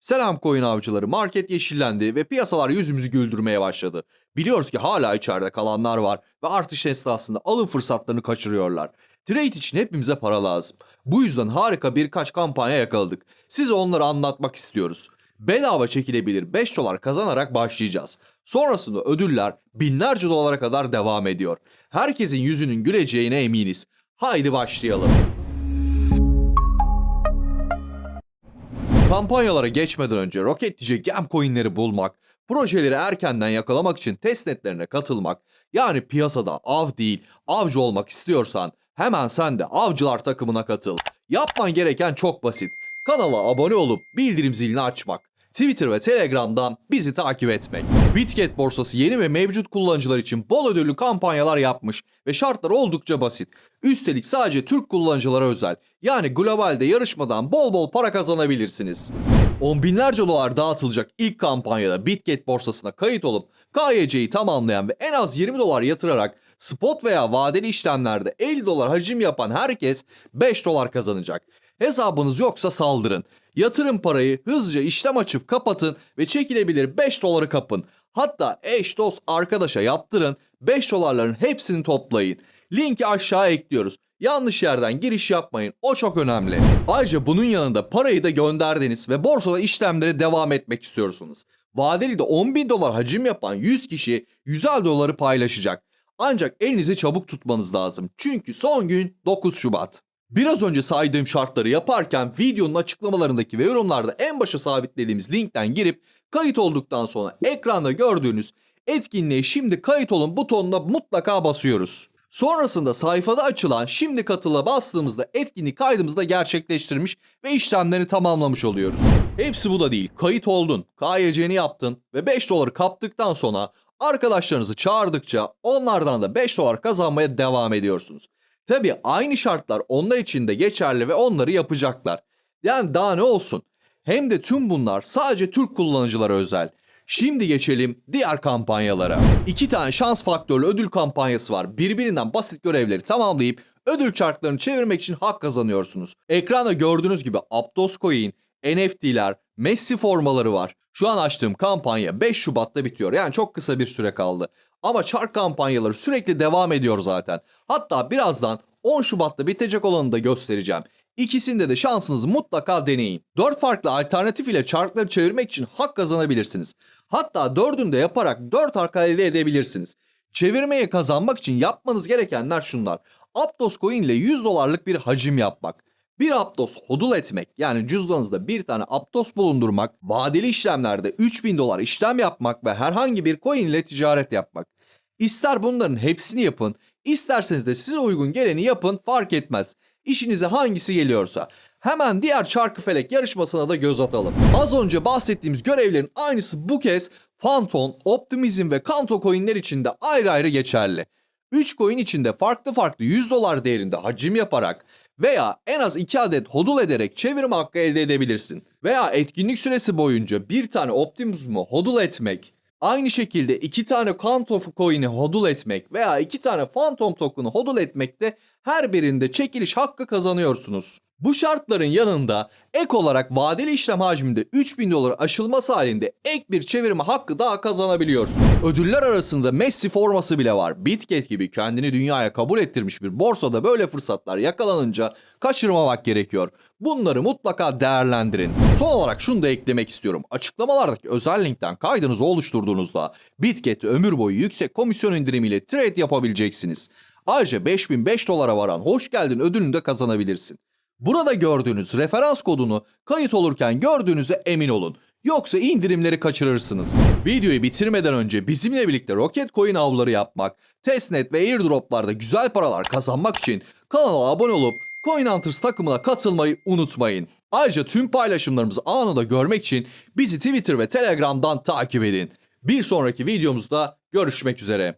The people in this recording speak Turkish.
Selam coin avcıları. Market yeşillendi ve piyasalar yüzümüzü güldürmeye başladı. Biliyoruz ki hala içeride kalanlar var ve artış esnasında alım fırsatlarını kaçırıyorlar. Trade için hepimize para lazım. Bu yüzden harika birkaç kampanya yakaladık. Size onları anlatmak istiyoruz. Bedava çekilebilir 5 dolar kazanarak başlayacağız. Sonrasında ödüller binlerce dolara kadar devam ediyor. Herkesin yüzünün güleceğine eminiz. Haydi başlayalım. Kampanyalara geçmeden önce roketlice gem coinleri bulmak, projeleri erkenden yakalamak için testnetlerine katılmak, yani piyasada av değil avcı olmak istiyorsan hemen sen de avcılar takımına katıl. Yapman gereken çok basit. Kanala abone olup bildirim zilini açmak. Twitter ve Telegram'dan bizi takip etmek. Bitget borsası yeni ve mevcut kullanıcılar için bol ödüllü kampanyalar yapmış ve şartlar oldukça basit. Üstelik sadece Türk kullanıcılara özel. Yani globalde yarışmadan bol bol para kazanabilirsiniz. On binlerce dolar dağıtılacak ilk kampanyada Bitget borsasına kayıt olup KYC'yi tamamlayan ve en az 20 dolar yatırarak spot veya vadeli işlemlerde 50 dolar hacim yapan herkes 5 dolar kazanacak. Hesabınız yoksa saldırın. Yatırın parayı hızlıca işlem açıp kapatın ve çekilebilir 5 doları kapın. Hatta eş dost arkadaşa yaptırın 5 dolarların hepsini toplayın. Linki aşağı ekliyoruz. Yanlış yerden giriş yapmayın. O çok önemli. Ayrıca bunun yanında parayı da gönderdiniz ve borsada işlemlere devam etmek istiyorsunuz. Vadeli de 10 bin dolar hacim yapan 100 kişi 100'er doları paylaşacak. Ancak elinizi çabuk tutmanız lazım. Çünkü son gün 9 Şubat. Biraz önce saydığım şartları yaparken videonun açıklamalarındaki ve yorumlarda en başa sabitlediğimiz linkten girip kayıt olduktan sonra ekranda gördüğünüz etkinliğe şimdi kayıt olun butonuna mutlaka basıyoruz. Sonrasında sayfada açılan şimdi katıla bastığımızda etkinlik kaydımızı da gerçekleştirmiş ve işlemlerini tamamlamış oluyoruz. Hepsi bu da değil. Kayıt oldun, KYC'ni yaptın ve 5 doları kaptıktan sonra arkadaşlarınızı çağırdıkça onlardan da 5 dolar kazanmaya devam ediyorsunuz. Tabi aynı şartlar onlar için de geçerli ve onları yapacaklar. Yani daha ne olsun. Hem de tüm bunlar sadece Türk kullanıcılara özel. Şimdi geçelim diğer kampanyalara. İki tane şans faktörlü ödül kampanyası var. Birbirinden basit görevleri tamamlayıp ödül çarklarını çevirmek için hak kazanıyorsunuz. Ekranda gördüğünüz gibi Aptos Coin, NFT'ler, Messi formaları var. Şu an açtığım kampanya 5 Şubat'ta bitiyor. Yani çok kısa bir süre kaldı. Ama çark kampanyaları sürekli devam ediyor zaten. Hatta birazdan 10 Şubat'ta bitecek olanı da göstereceğim. İkisinde de şansınızı mutlaka deneyin. 4 farklı alternatif ile çarkları çevirmek için hak kazanabilirsiniz. Hatta dördünü de yaparak 4 hak elde edebilirsiniz. Çevirmeye kazanmak için yapmanız gerekenler şunlar. Aptos Coin ile 100 dolarlık bir hacim yapmak. Bir Aptos hodul etmek yani cüzdanınızda bir tane Aptos bulundurmak, vadeli işlemlerde 3000 dolar işlem yapmak ve herhangi bir coin ile ticaret yapmak. İster bunların hepsini yapın, isterseniz de size uygun geleni yapın fark etmez. İşinize hangisi geliyorsa. Hemen diğer Çarkıfelek yarışmasına da göz atalım. Az önce bahsettiğimiz görevlerin aynısı bu kez Phantom, Optimism ve Kanto coinler için de ayrı ayrı geçerli. 3 coin içinde farklı farklı 100 dolar değerinde hacim yaparak veya en az 2 adet hodul ederek çevirme hakkı elde edebilirsin. Veya etkinlik süresi boyunca bir tane Optimus'u hodul etmek, aynı şekilde 2 tane Kanto coin'i hodul etmek veya 2 tane Phantom token'ı hodul etmekte her birinde çekiliş hakkı kazanıyorsunuz. Bu şartların yanında ek olarak vadeli işlem hacminde 3000 dolar aşılması halinde ek bir çevirme hakkı daha kazanabiliyorsun. Ödüller arasında Messi forması bile var. Bitget gibi kendini dünyaya kabul ettirmiş bir borsada böyle fırsatlar yakalanınca kaçırmamak gerekiyor. Bunları mutlaka değerlendirin. Son olarak şunu da eklemek istiyorum. Açıklamalardaki özel linkten kaydınızı oluşturduğunuzda Bitget ömür boyu yüksek komisyon indirimiyle trade yapabileceksiniz. Ayrıca 5005 dolara varan hoş geldin ödülünü de kazanabilirsin. Burada gördüğünüz referans kodunu kayıt olurken gördüğünüze emin olun. Yoksa indirimleri kaçırırsınız. Videoyu bitirmeden önce bizimle birlikte Rocket Coin avları yapmak, testnet ve airdroplarda güzel paralar kazanmak için kanala abone olup Coin Hunters takımına katılmayı unutmayın. Ayrıca tüm paylaşımlarımızı anında görmek için bizi Twitter ve Telegram'dan takip edin. Bir sonraki videomuzda görüşmek üzere.